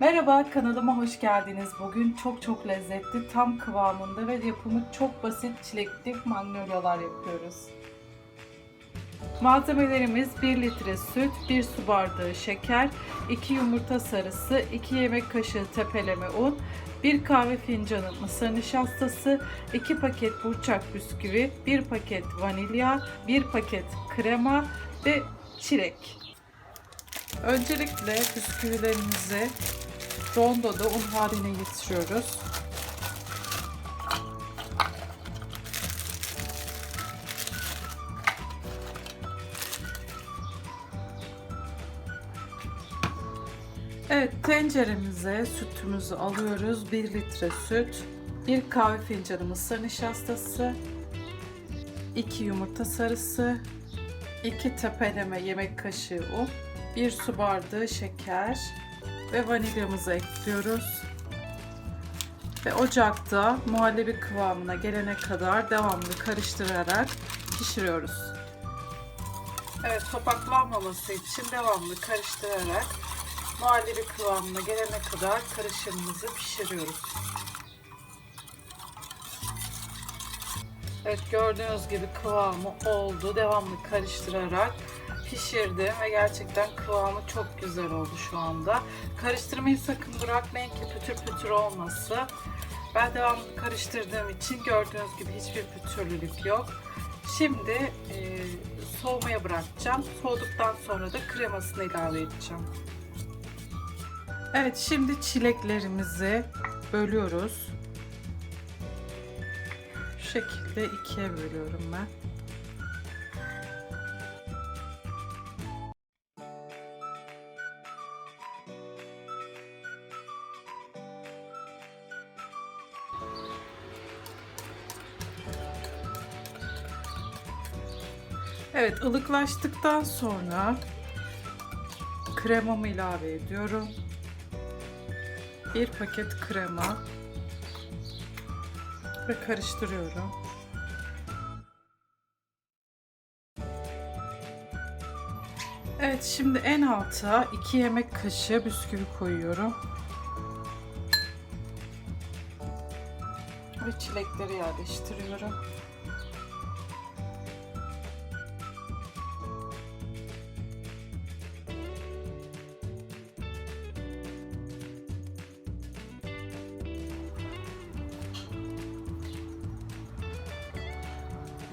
Merhaba kanalıma hoş geldiniz. Bugün çok çok lezzetli, tam kıvamında ve yapımı çok basit çilekli magnolyalar yapıyoruz. Malzemelerimiz 1 litre süt, 1 su bardağı şeker, 2 yumurta sarısı, 2 yemek kaşığı tepeleme un, 1 kahve fincanı mısır nişastası, 2 paket burçak bisküvi, 1 paket vanilya, 1 paket krema ve çilek. Öncelikle bisküvilerimizi rondoda un haline getiriyoruz. Evet tenceremize sütümüzü alıyoruz. 1 litre süt, 1 kahve fincanı mısır nişastası, 2 yumurta sarısı, 2 tepeleme yemek kaşığı un, 1 su bardağı şeker ve vanilyamızı ekliyoruz. Ve ocakta muhallebi kıvamına gelene kadar devamlı karıştırarak pişiriyoruz. Evet topaklanmaması için devamlı karıştırarak muhallebi kıvamına gelene kadar karışımımızı pişiriyoruz. Evet gördüğünüz gibi kıvamı oldu. Devamlı karıştırarak pişirdim ve gerçekten kıvamı çok güzel oldu şu anda. Karıştırmayı sakın bırakmayın ki pütür pütür olması. Ben devamlı karıştırdığım için gördüğünüz gibi hiçbir pütürlülük yok. Şimdi e, soğumaya bırakacağım. Soğuduktan sonra da kremasını ilave edeceğim. Evet şimdi çileklerimizi bölüyoruz. Şu şekilde ikiye bölüyorum ben. Evet ılıklaştıktan sonra kremamı ilave ediyorum. Bir paket krema ve karıştırıyorum. Evet şimdi en alta 2 yemek kaşığı bisküvi koyuyorum. Ve çilekleri yerleştiriyorum.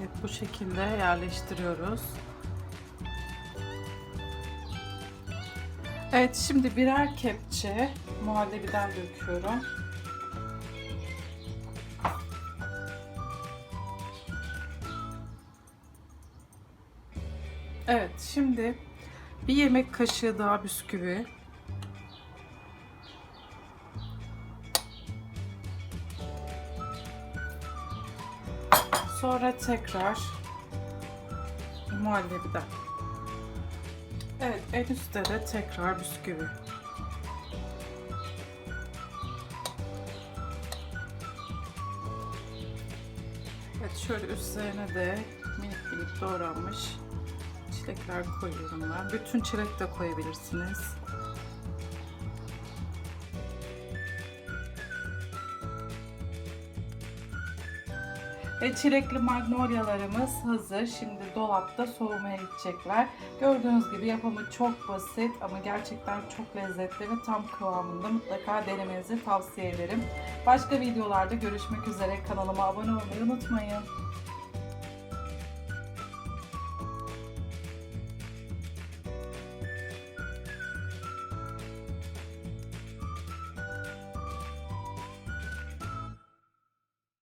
Evet bu şekilde yerleştiriyoruz. Evet şimdi birer kepçe muhallebiden döküyorum. Evet şimdi bir yemek kaşığı daha bisküvi. Sonra tekrar muhallebiden. Evet en üstte de tekrar bisküvi. Evet şöyle üstlerine de minik minik doğranmış çilekler koyuyorum ben. Bütün çilek de koyabilirsiniz. Ve çilekli magnolyalarımız hazır. Şimdi dolapta soğumaya gidecekler. Gördüğünüz gibi yapımı çok basit ama gerçekten çok lezzetli ve tam kıvamında. Mutlaka denemenizi tavsiye ederim. Başka videolarda görüşmek üzere. Kanalıma abone olmayı unutmayın.